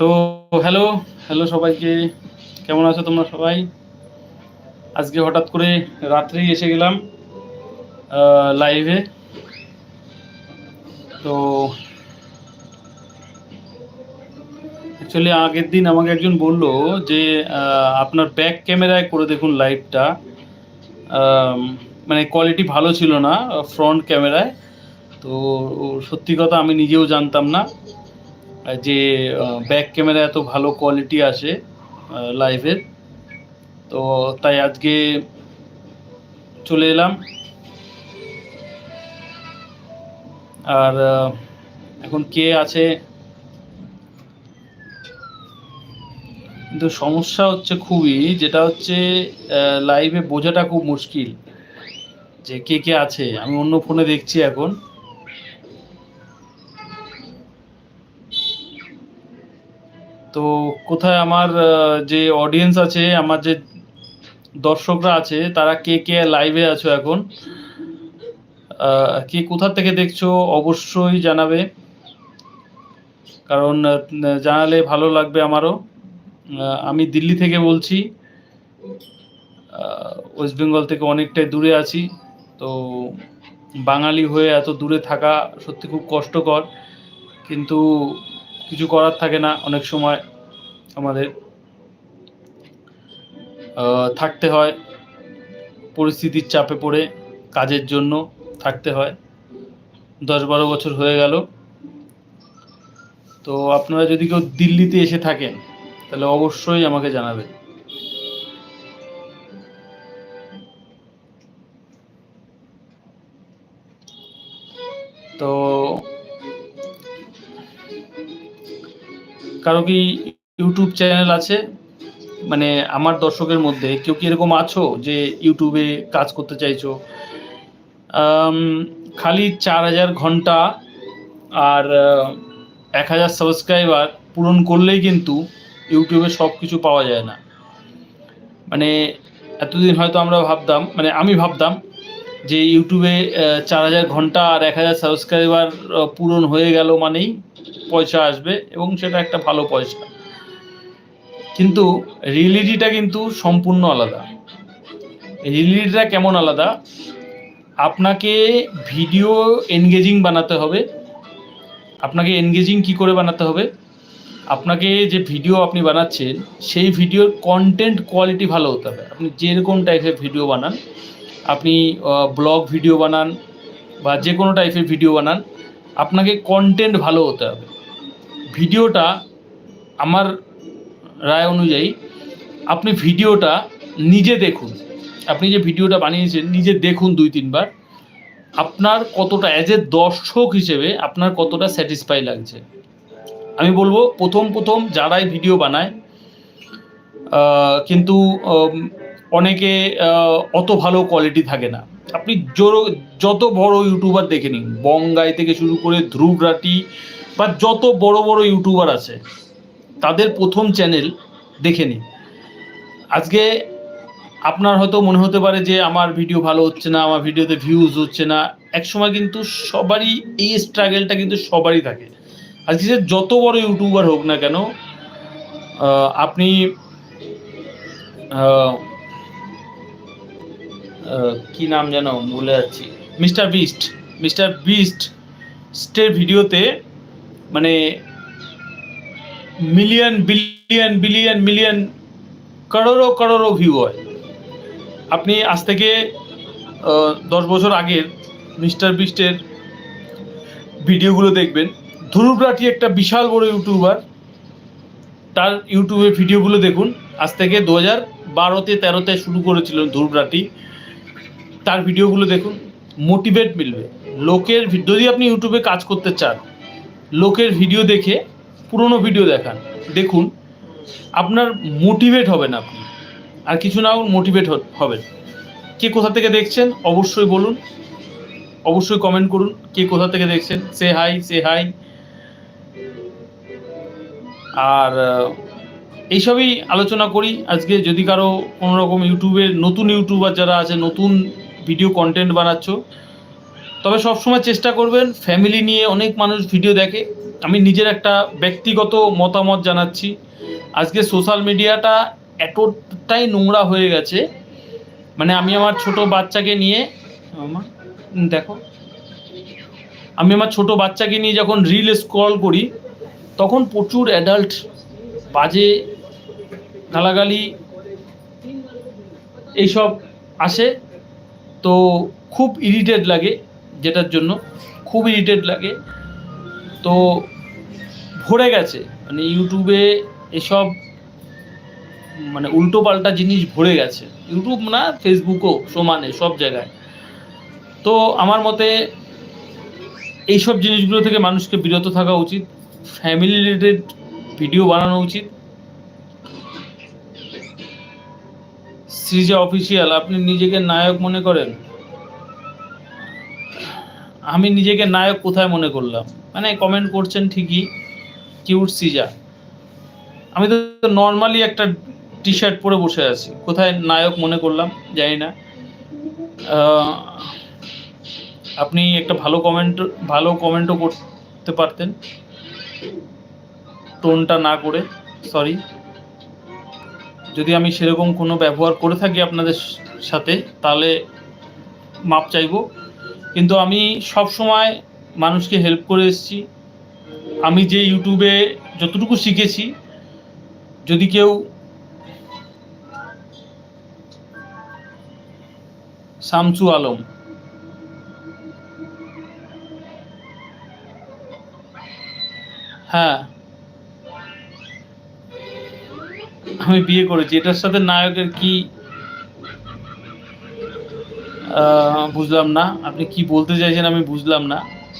তো hello hello সবাইকে। কেমন আছো তোমরা সবাই? আজকে হঠাৎ করে রাত্রেই এসে গেলাম লাইভে তো অ্যাকচুয়ালি আগের দিন আমাকে একজন বলল যে আপনার ব্যাক ক্যামেরায় করে দেখুন লাইভটা মানে কোয়ালিটি ভালো ছিল না ফ্রন্ট ক্যামেরায় তো সত্যি কথা আমি নিজেও জানতাম না। যে ব্যাক ক্যামেরা এত ভালো কোয়ালিটি আসে লাইভের তো তাই আজকে চলে এলাম। আর এখন কে আছে? কিন্তু সমস্যা হচ্ছে খুবই, যেটা হচ্ছে লাইভে বোঝাটা খুব মুশকিল, যে কে কে আছে। আমি অন্য ফোনে দেখছি এখন। তো কোথায় আমার যে অডিয়েন্স আছে, আমার যে দর্শকরা আছে, তারা কে কে লাইভে আছো এখন? কে কোথা থেকে দেখছ, অবশ্যই জানাবে। কারণ জানালে ভালো লাগবে আমারও। আমি দিল্লি থেকে বলছি। ওয়েস্ট বেঙ্গল থেকে অনেকটাই দূরে আছি। তো বাঙালি হয়ে এত দূরে থাকা সত্যি খুব কষ্টকর। কিন্তু কিছু করার থাকে না, অনেক সময় আমাদের থাকতে হয়, পরিস্থিতির চাপে পড়ে কাজের জন্য থাকতে হয়। দশ বারো বছর হয়ে গেল। তো আপনারা যদি কেউ দিল্লিতে এসে থাকেন, তাহলে অবশ্যই আমাকে জানাবেন। কারও কি ইউটিউব চ্যানেল আছে মানে আমার দর্শকের মধ্যে, কেউ কি এরকম আছো যে ইউটিউবে কাজ করতে চাইছো? খালি চার হাজার ঘণ্টা আর এক হাজার সাবস্ক্রাইবার পূরণ করলেই কিন্তু ইউটিউবে সব কিছু পাওয়া যায় না। মানে এতদিন হয়তো আমরা ভাবতাম মানে আমি ভাবতাম যে ইউটিউবে চার হাজার ঘণ্টা আর এক হাজার সাবস্ক্রাইবার পূরণ হয়ে গেল মানেই পয়সা আসবে এবং সেটা একটা ভালো পয়সা। কিন্তু রিয়েলিটিটা কিন্তু সম্পূর্ণ আলাদা। রিয়েলিটিটা কেমন আলাদা? আপনাকে ভিডিও এনগেজিং বানাতে হবে। আপনাকে এনগেজিং কি করে বানাতে হবে? আপনাকে যে ভিডিও আপনি বানাচ্ছেন, সেই ভিডিওর কন্টেন্ট কোয়ালিটি ভালো হতে হবে। আপনি যেরকম টাইপের ভিডিও বানান, আপনি ব্লগ ভিডিও বানান বা যে কোনো টাইপের ভিডিও বানান, আপনাকে কন্টেন্ট ভালো হতে হবে। ভিডিওটা আমার রায় অনুযায়ী আপনি ভিডিওটা নিজে দেখুন। আপনি যে ভিডিওটা বানিয়েছেন, নিজে দেখুন দুই, তিনবার। আপনার কতটা অ্যাজ এ দর্শক হিসেবে আপনার কতটা স্যাটিসফাই লাগছে? আমি বলব, প্রথম প্রথম যারাই ভিডিও বানায় কিন্তু অনেকে অত ভালো কোয়ালিটি থাকে না। আপনি যত বড় ইউটিউবার দেখে নিন, বঙ্গাই থেকে শুরু করে ধ্রুব রাটি বা যত বড় বড় ইউটিউবার আছে, তাদের প্রথম চ্যানেল দেখে নিন। আজকে আপনার হয়তো মনে হতে পারে যে আমার ভিডিও ভালো হচ্ছে না, আমার ভিডিওতে ভিউজ হচ্ছে না। একসময় কিন্তু সবারই এই স্ট্রাগেলটা কিন্তু সবারই থাকে। আজকে সে যত বড় ইউটিউবার হোক না কেন আপনি কি নাম যেন বলে যাচ্ছি। মিস্টার বিস্ট মিস্টার বিস্ট স্টের ভিডিওতে মানে million billion billion million crore crore view হয়। আপনি আজ থেকে দশ বছর আগের মিস্টার বিস্টের ভিডিওগুলো দেখবেন। ধ্রুব রাঠি একটা বিশাল বড় ইউটিউবার, তার ইউটিউবে ভিডিওগুলো দেখুন। আজ থেকে দু হাজার বারোতে, তেরোতে শুরু করেছিলেন ধ্রুব রাঠি। তার ভিডিওগুলো দেখুন। মোটিভেট মিলবে। লোকের যদি আপনি ইউটিউবে কাজ করতে চান লোকের ভিডিও দেখে পুরনো ভিডিও দেখান। দেখুন, আপনার মোটিভেট হবেন আপনি। আর কিছু না মোটিভেট হবেন। কে কোথা থেকে দেখছেন, অবশ্যই বলুন। অবশ্যই কমেন্ট করুন, কে কোথা থেকে দেখছেন। সে হাই সে হাই আর এইসবই আলোচনা করি। আজকে যদি কারও কোনো রকম ইউটিউবের নতুন ইউটিউবার যারা আছে, নতুন ভিডিও কন্টেন্ট বানাচ্ছ তবে সবসময় চেষ্টা করবেন ফ্যামিলি নিয়ে অনেক মানুষ ভিডিও দেখে। আমি নিজের একটা ব্যক্তিগত মতামত জানাচ্ছি। আজকে সোশ্যাল মিডিয়াটা এতটাই নোংরা হয়ে গেছে। মানে আমি আমার ছোট বাচ্চাকে নিয়ে উম, দেখো। আমি আমার ছোট বাচ্চাকে নিয়ে যখন রিল স্ক্রল করি তখন প্রচুর অ্যাডাল্ট বাজে গালাগালি এইসব আসে। তো খুব ইরিটেট লাগে। যেটার জন্য খুব ইরিটেট লাগে। তো ভরে গেছে। মানে ইউটিউবে এসব মানে উল্টো পাল্টা জিনিস ভরে গেছে। ইউটিউব না, ফেসবুকও সমানে সব জায়গায়। তো আমার মতে এইসব জিনিসগুলো থেকে মানুষকে বিরত থাকা উচিত। ফ্যামিলি রিলেটেড ভিডিও বানানো উচিত। সৃজা অফিসিয়াল আপনি নিজেকে নায়ক মনে করেন? আমি নিজেকে নায়ক কোথায় মনে করলাম? মানে কমেন্ট করছেন ঠিকই কিউট সিজা। আমি তো নর্মালি একটা টি শার্ট পরে বসে আছি। কোথায় নায়ক মনে করলাম? জানি না। আপনি একটা ভালো কমেন্ট ভালো কমেন্টও করতে পারতেন। টোনটা না করে সরি যদি আমি সেরকম কোনো ব্যবহার করে থাকি আপনাদের সাথে, তাহলে মাপ চাইব। কিন্তু আমি সব সময় মানুষকে হেল্প করে এসেছি। আমি যে ইউটিউবে যতটুকু শিখেছি, যদি কেউ শামসু আলম হ্যাঁ আমি বিয়ে করেছি, এটার সাথে নায়কের কি বুঝলাম না। আপনি কি বলতে চাইছেন আমি বুঝলাম না।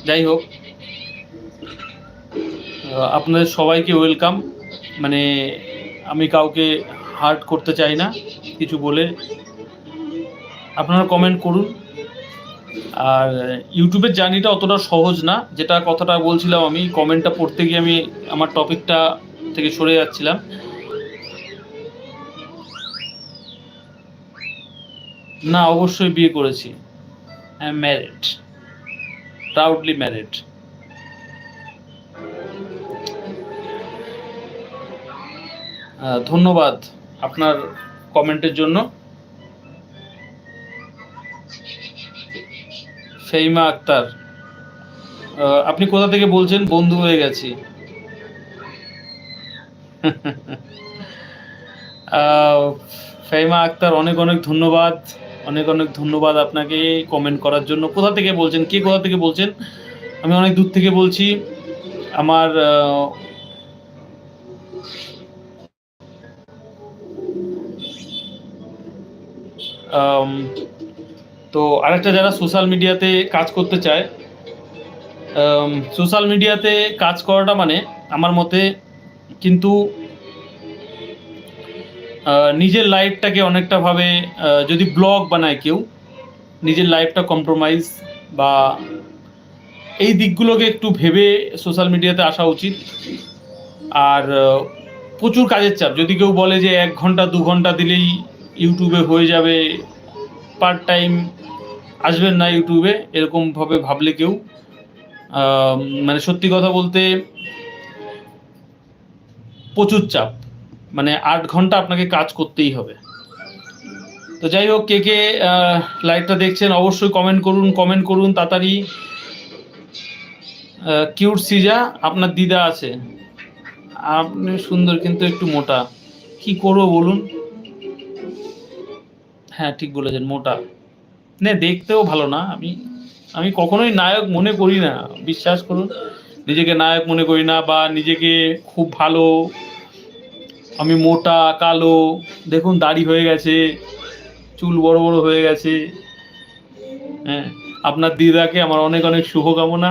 যাই হোক আপনাদের সবাইকে ওয়েলকাম মানে আমি কাউকে হার্ট করতে চাই না, কিছু বলে। আপনারা কমেন্ট করুন। আর ইউটিউবের জার্নিটা অতটা সহজ না, যেটা কথাটা বলছিলাম আমি কমেন্টটা পড়তে গিয়ে আমি আমার টপিকটা থেকে সরে যাচ্ছিলাম। না, অবশ্যই বিয়ে করেছি। I am married proudly married ধন্যবাদ আপনার কমেন্টের জন্য। ফেইমা আক্তার আপনি কোথা থেকে বলছেন? বন্ধু হয়ে গেছি। ফেইমা আক্তার, অনেক অনেক ধন্যবাদ। অনেক অনেক ধন্যবাদ আপনাকে কমেন্ট করার জন্য। কোথা থেকে বলছেন? কে কোথা থেকে বলছেন? আমি অনেক দূর থেকে বলছি। আমার তো আরেকটা যারা সোশ্যাল মিডিয়াতে কাজ করতে চায় সোশ্যাল মিডিয়াতে কাজ করাটা মানে আমার মতে কিন্তু নিজের লাইফটাকে অনেকটাভাবে যদি ব্লগ বানায় কেউ, নিজের লাইফটা কম্প্রোমাইজ বা এই দিকগুলোকে একটু ভেবে সোশ্যাল মিডিয়াতে আসা উচিত। আর প্রচুর কাজের চাপ। যদি কেউ বলে যে এক ঘণ্টা, দু ঘণ্টা দিলেই ইউটিউবে হয়ে যাবে পার্ট টাইম আসবেন না ইউটিউবে এরকমভাবে ভাবলে কেউ মানে সত্যি কথা বলতে প্রচুর চাপ। মানে আট ঘণ্টা আপনাকে কাজ করতেই হবে। তো যাই হোক, কে কে লাইভটা দেখছেন অবশ্যই কমেন্ট করুন কমেন্ট করুন। তাড়াতাড়ি কিউট সিজা, আপনার দিদা আছে। আপনি সুন্দর কিন্তু একটু মোটা। কি করব বলুন? হ্যাঁ ঠিক বলেছেন, মোটা। না, দেখতেও ভালো না। আমি আমি কখনোই নায়ক মনে করি না। বিশ্বাস করুন, নিজেকে নায়ক মনে করি না বা নিজেকে খুব ভালো আমি মোটা, কালো, দেখুন দাড়ি হয়ে গেছে, চুল বড় বড় হয়ে গেছে। হ্যাঁ আপনার দিদাকে আমার অনেক অনেক শুভকামনা।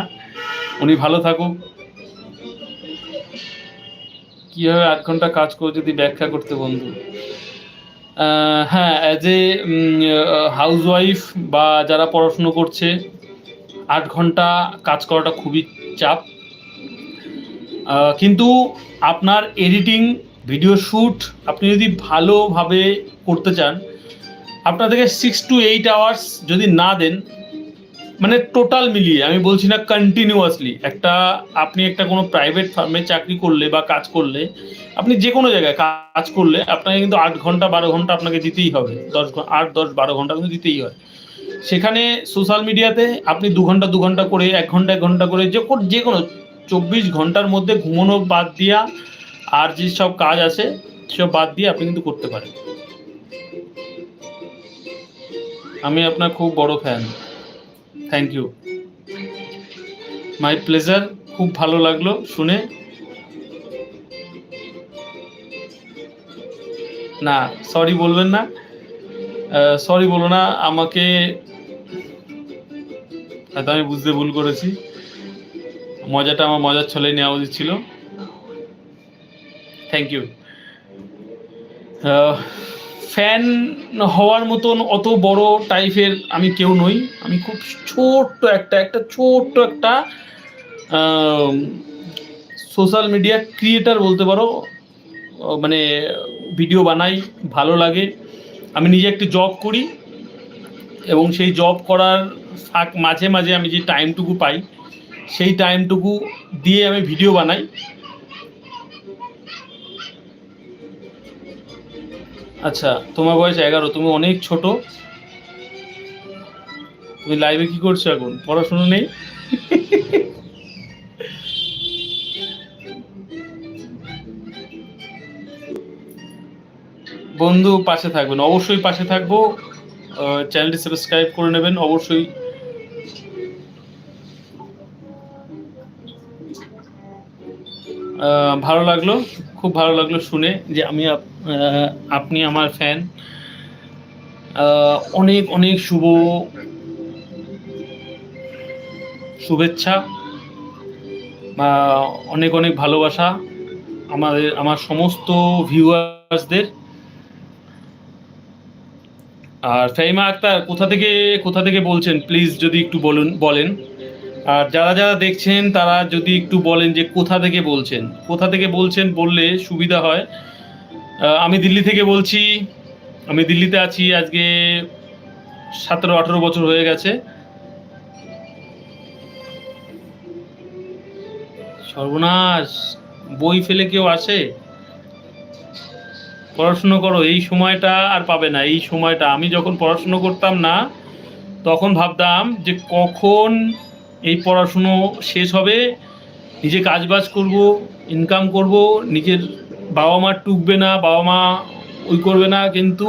উনি ভালো থাকুক। কীভাবে আট ঘণ্টা কাজ করে যদি ব্যাখ্যা করতে বন্ধু? হ্যাঁ অ্যাজ এ হাউস ওয়াইফ বা যারা পড়াশুনো করছে, আট ঘণ্টা কাজ করাটা খুবই চাপ। কিন্তু আপনার এডিটিং ভিডিও শ্যুট আপনি যদি ভালোভাবে করতে চান, আপনাদেরকে সিক্স টু এইট আওয়ার্স যদি না দেন মানে টোটাল মিলিয়ে, আমি বলছি না কন্টিনিউয়াসলি একটা আপনি একটা কোনো প্রাইভেট ফার্মে চাকরি করলে বা কাজ করলে, আপনি যে কোনো জায়গায় কাজ করলে আপনাকে কিন্তু আট ঘণ্টা বারো ঘণ্টা আপনাকে দিতেই হবে, দশ আট, দশ, বারো ঘণ্টা কিন্তু দিতেই হয়। সেখানে সোশ্যাল মিডিয়াতে আপনি দু ঘণ্টা দু ঘণ্টা করে, এক ঘণ্টা এক ঘণ্টা করে যে যে কোনো চব্বিশ ঘণ্টার মধ্যে ঘুমানো বাদ দিয়া আর যে সব কাজ আছে সব বাদ দিয়ে আপনি কিন্তু করতে পারেন। আমি আপনার খুব বড় fan thank you my pleasure খুব ভালো লাগল শুনে। না সরি বলবেন না। সরি বলো না, আমাকে হয়তো আমি বুঝতে ভুল করেছি। মজাটা আমার মজার ছলে নেওয়া উচিত ছিল। থ্যাংক ইউ ফ্যান হওয়ার মতন অত বড় টাইপের আমি কেউ নই। আমি খুব ছোট্ট একটা একটা ছোট্ট একটা সোশ্যাল মিডিয়া ক্রিয়েটার বলতে পারো। মানে ভিডিও বানাই, ভালো লাগে। আমি নিজে একটি জব করি এবং সেই জব করার মাঝে মাঝে আমি যে টাইমটুকু পাই, সেই টাইমটুকু দিয়ে আমি ভিডিও বানাই। আচ্ছা তোমার বয়স এগারো, তুমি অনেক ছোট। তুমি লাইভে কি করছ এখন? পড়াশোনা নেই? বন্ধু, পাশে থাকবেন। অবশ্যই পাশে থাকব। চ্যানেলটি সাবস্ক্রাইব করে নেবেন, অবশ্যই। ভালো লাগল। খুব ভালো লাগল শুনে যে আমি আপ- আপনি আমার ফ্যান অনেক অনেক শুভ শুভেচ্ছা বা অনেক অনেক ভালোবাসা আমাদের, আমার সমস্ত ভিউয়ার্সদের আর ফাইমা আক্তার, কোথা থেকে কোথা থেকে বলছেন? প্লিজ যদি একটু বলুন, বলেন। আর যারা যারা দেখছেন, তারা যদি একটু বলেন যে কোথা থেকে বলছেন? কোথা থেকে বলছেন বললে সুবিধা হয়। আমি দিল্লি থেকে বলছি। আমি দিল্লিতে আছি আজকে সতেরো, আঠেরো বছর হয়ে গেছে। সর্বনাশ, বই ফেলে কেউ আসে? পড়াশুনো করো, এই সময়টা আর পাবে না, এই সময়টা। আমি যখন পড়াশুনো করতাম না, তখন ভাবতাম যে কখন এই পড়াশুনো শেষ হবে, নিজে কাজবাজ করব ইনকাম করব, নিজের বাবা মা টুকবে না, বাবা মা ওই করবে না, কিন্তু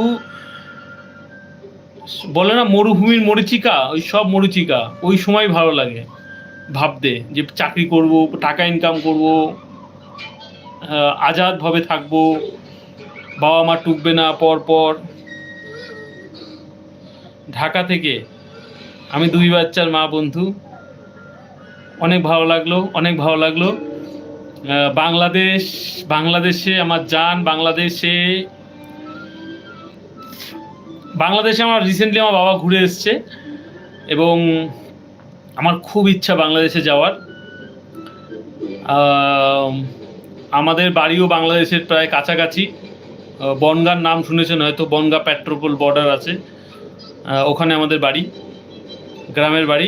বলে না মরুভূমির মরিচিকা, ওই সব মরিচিকা, ওই সময় ভালো লাগে। ভাবতে যে চাকরি করব, টাকা ইনকাম করব আজাদভাবে থাকব, বাবা মা টুকবে না পর পর। ঢাকা থেকে আমি দুই বাচ্চার মা বন্ধু। অনেক ভালো লাগল, অনেক ভালো লাগল। বাংলাদেশ, বাংলাদেশে আমার যান বাংলাদেশে বাংলাদেশে আমার রিসেন্টলি আমার বাবা ঘুরে এসছে এবং আমার খুব ইচ্ছা বাংলাদেশে যাওয়ার। আমাদের বাড়িও বাংলাদেশের প্রায় কাছাকাছি। বনগাঁর নাম শুনেছেন হয়তো, বনগাঁ পেট্রোপোল বর্ডার আছে। ওখানে আমাদের বাড়ি, গ্রামের বাড়ি।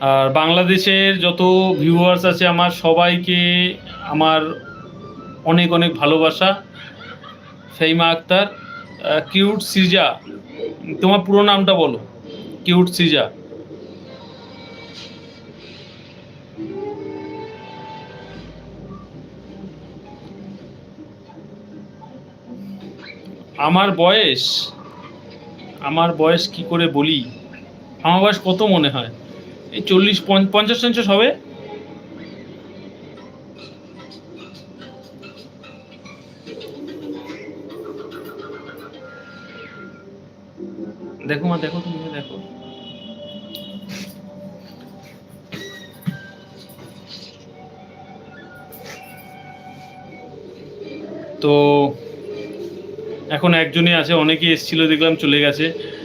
আর বাংলাদেশের যত ভিউয়ার্স আছে, আমার সবাইকে আমার অনেক অনেক ভালোবাসা। ফেইমা আক্তার কিউট সিজা। তোমার পুরো নামটা বলো। কিউট সিজা। আমার বয়স আমার বয়স কি করে বলি? আমার বয়স কত মনে হয়? এই চল্লিশ পঞ্চ- পঞ্চাশ পঞ্চাশ হবে। দেখো মা, দেখো তুমি, দেখো। তো এখন একজনই আছে, অনেকেই এসেছিল, দেখলাম চলে গেছে।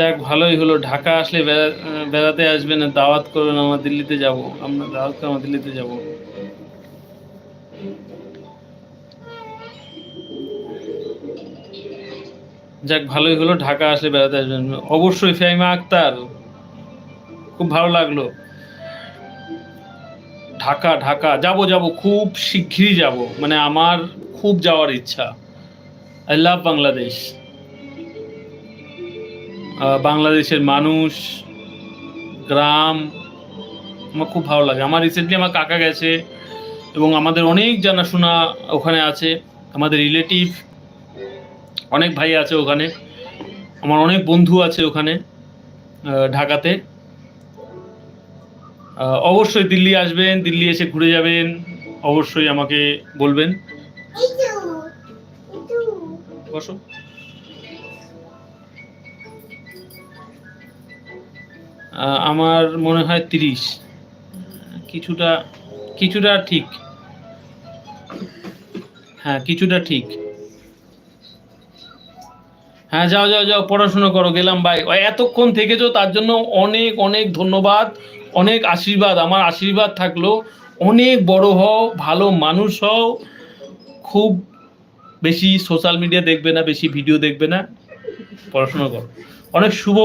যাক, ভালোই হলো। ঢাকা আসলে বেড়াতে আসবেন দাওয়াত করবেন, আমার দিল্লিতে যাব। আমরা দাওয়াত করে আমার দিল্লিতে যাব। যাক, ভালোই হলো, ঢাকা আসলে বেড়াতে আসবেন। অবশ্যই ফাইমা আক্তার, খুব ভালো লাগল। ঢাকা ঢাকা, যাব যাব, খুব শিগগিরই যাব। মানে আমার খুব যাওয়ার ইচ্ছা। আই লাভ বাংলাদেশ বাংলাদেশের মানুষ গ্রাম আমার খুব ভালো লাগে। আমার রিসেন্টলি আমার কাকা গেছে এবং আমাদের অনেক জানাশোনা ওখানে আছে। আমাদের রিলেটিভ অনেক ভাই আছে ওখানে। আমার অনেক বন্ধু আছে ওখানে ঢাকাতে। অবশ্যই দিল্লি আসবেন দিল্লি এসে ঘুরে যাবেন অবশ্যই আমাকে বলবেন। বসো। আমার মনে হয় তিরিশ। কিছুটা কিছুটা ঠিক। হ্যাঁ কিছুটা ঠিক। হ্যাঁ যাও যাও যাও, পড়াশোনা করো, গেলাম ভাই এতক্ষণ থেকেছো, তার জন্য অনেক অনেক ধন্যবাদ, অনেক আশীর্বাদ। আমার আশীর্বাদ থাকল, অনেক বড় হও, ভালো মানুষ হও, খুব বেশি সোশ্যাল মিডিয়া দেখবে না, বেশি ভিডিও দেখবে না, পড়াশোনা করো। অনেক শুভ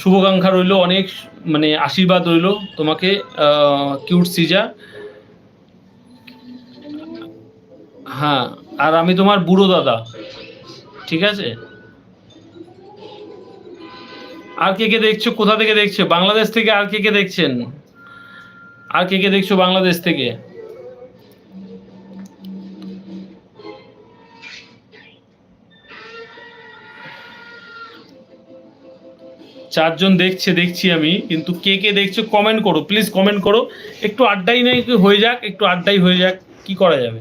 শুভকাঙ্ক্ষা রইল, অনেক মানে আশীর্বাদ রইল তোমাকে কিউট সিজা। হ্যাঁ আর আমি তোমার বুড়ো দাদা, ঠিক আছে? আর কে কে দেখছ? কোথা থেকে দেখছ? বাংলাদেশ থেকে আর কে কে দেখছেন? আর কে কে দেখছ বাংলাদেশ থেকে? চারজন দেখছে, দেখছি আমি, কিন্তু কে কে দেখছ কমেন্ট করো প্লিজ কমেন্ট করো। একটু আড্ডাই নাই হয়ে যাক, একটু আড্ডাই হয়ে যাক, কি করা যাবে?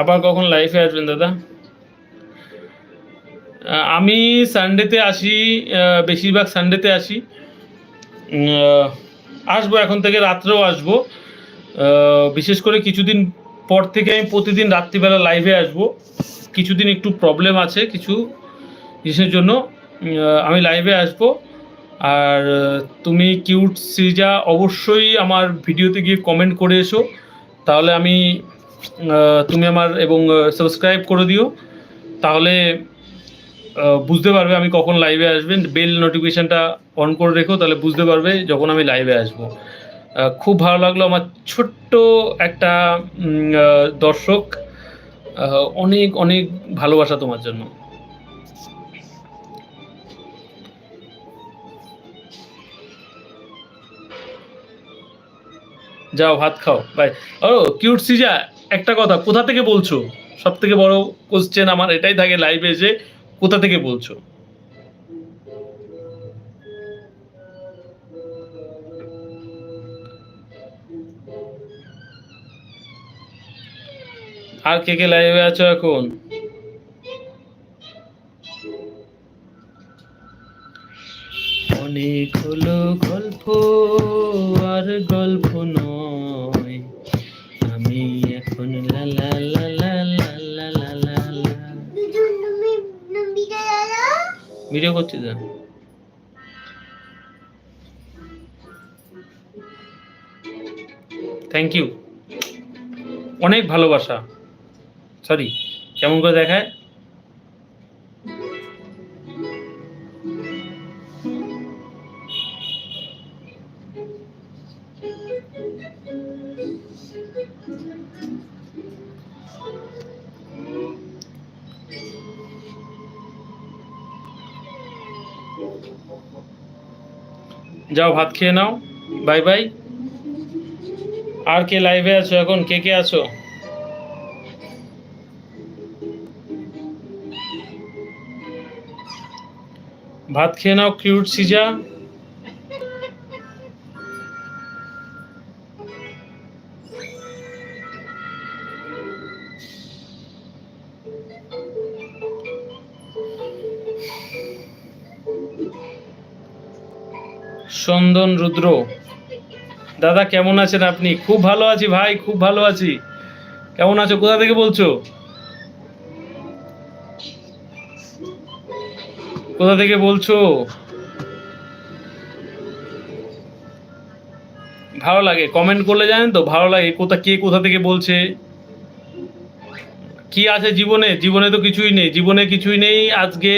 আবার কখন লাইফে আসবেন দাদা? আমি সানডেতে আসি বেশিরভাগ সানডেতে আসি। আসব এখন থেকে, রাত্রেও আসব। বিশেষ করে কিছুদিন পর থেকে আমি প্রতিদিন রাত্রিবেলা লাইভে আসব। কিছুদিন একটু প্রবলেম আছে, কিছু জিনিসের জন্য। আমি লাইভে আসব। আর তুমি কিউট সিজা অবশ্যই আমার ভিডিওতে গিয়ে কমেন্ট করে এসো। তাহলে আমি তুমি আমার এবং সাবস্ক্রাইব করে দিও। তাহলে বুঝতে পারবে আমি কখন লাইভে আসবেন বেল নোটিফিকেশানটা অন করে রেখো, তাহলে বুঝতে পারবে যখন আমি লাইভে আসব। খুব ভালো লাগল আমার ছোট্ট একটা দর্শক। অনেক অনেক ভালোবাসা তোমার জন্য। যাও, ভাত খাও। বাই। ও, কিউট সিজা, একটা কথা, কোথা থেকে বলছো? সব থেকে বড় কোশ্চেন আমার এটাই থাকে লাইভে এসে কোথা থেকে বলছো? আর কে কে লাইভে আছো এখন? অনেক হলো গল্প আর গল্প নয়। আমি এখন লা লা লা লা লা লা লা লা ভিডিও করছি তো। থ্যাংক ইউ অনেক ভালোবাসা। সরি কেমন করে দেখায়? যাও ভাত খেয়ে নাও। বাই বাই আর কে লাইভে আছো এখন? কে কে আছো? ভাত খেয়ে নাও, কিউট সিজা। সন্দন রুদ্র, দাদা কেমন আছেন আপনি? খুব ভালো আছি ভাই, খুব ভালো আছি। কেমন আছো? কোথা থেকে বলছো? কোথা থেকে বলছো? ভালো লাগে কমেন্ট করলে জানেন তো, ভালো লাগে, কোথা, কে কোথা থেকে বলছে? কি আছে জীবনে? জীবনে তো কিছুই নেই, জীবনে কিছুই নেই, আজকে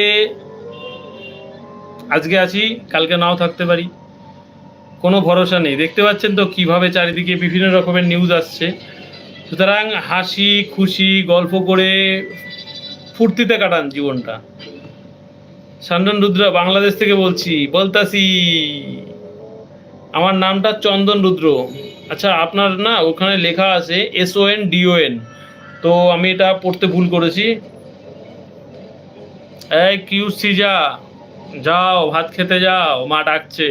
আজকে আছি, কালকে নাও থাকতে পারি। কোনো ভরসা নেই, দেখতে পাচ্ছেন তো কীভাবে চারিদিকে বিভিন্ন রকমের নিউজ আসছে। সুতরাং হাসি, খুশি, গল্প করে ফুর্তিতে কাটান জীবনটা। সান্ডন রুদ্র, বাংলাদেশ থেকে বলছি, বলতাছি। আমার নামটা চন্দন রুদ্র। আচ্ছা আপনার না, ওখানে লেখা আছে S O N D O N তো আমি এটা পড়তে ভুল করেছি। এই কিউ সিজা, যাও, ভাত খেতে যাও, মা ডাকছে।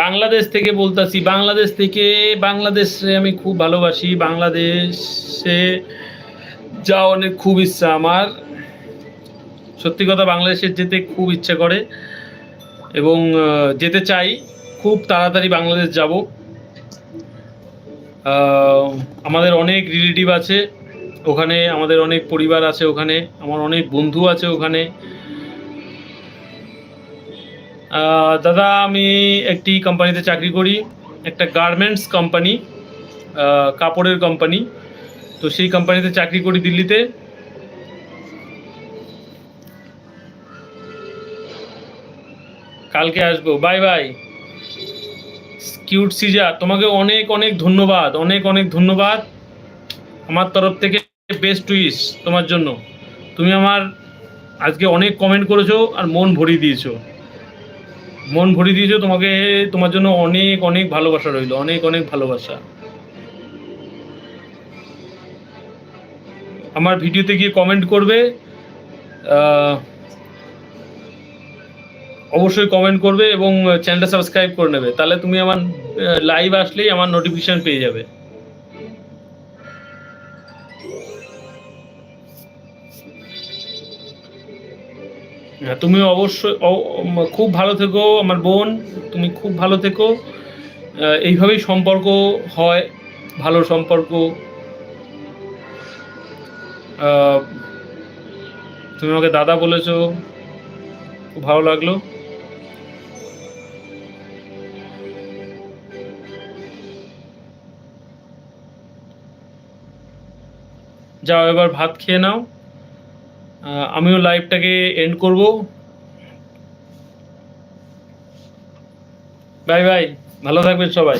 বাংলাদেশ থেকে বলতাছি, বাংলাদেশ থেকে, বাংলাদেশে আমি খুব ভালোবাসি, বাংলাদেশে যা অনেক খুব ইচ্ছা আমার। সত্যি কথা বাংলাদেশে যেতে খুব ইচ্ছা করে এবং যেতে চাই। খুব তাড়াতাড়ি বাংলাদেশ যাব। আমাদের অনেক রিলেটিভ আছে ওখানে, আমাদের অনেক পরিবার আছে ওখানে, আমার অনেক বন্ধু আছে ওখানে। দাদা, আমি একটি কোম্পানিতে চাকরি করি, একটা গার্মেন্টস কোম্পানি কাপড়ের কোম্পানি তো সেই কোম্পানিতে চাকরি করি দিল্লিতে। কালকে আসব। বাই বাই কিউট সিজা, তোমাকে অনেক অনেক ধন্যবাদ, অনেক অনেক ধন্যবাদ। আমার তরফ থেকে বেস্ট উইস তোমার জন্য। তুমি আমার আজকে অনেক কমেন্ট করেছ আর মন ভরিয়ে দিয়েছ। মন ভরিয়ে দিয়েছ তোমাকে, তোমার জন্য অনেক অনেক ভালোবাসা রইল, অনেক অনেক ভালোবাসা। আমার ভিডিওতে গিয়ে কমেন্ট করবে। অবশ্যই কমেন্ট করবে এবং চ্যানেলটা সাবস্ক্রাইব করে নেবে। তাহলে তুমি আমার লাইভ আসলেই আমার নোটিফিকেশন পেয়ে যাবে। হ্যাঁ, তুমি অবশ্যই খুব ভালো থেকো আমার বোন তুমি খুব ভালো থেকো। এইভাবেই সম্পর্ক হয় ভালো সম্পর্ক। তুমি আমাকে দাদা বলেছ, খুব ভালো লাগল। যাও, এবার ভাত খেয়ে নাও। আমিও লাইভটাকে এন্ড করব। বাই বাই, ভালো থাকবেন সবাই।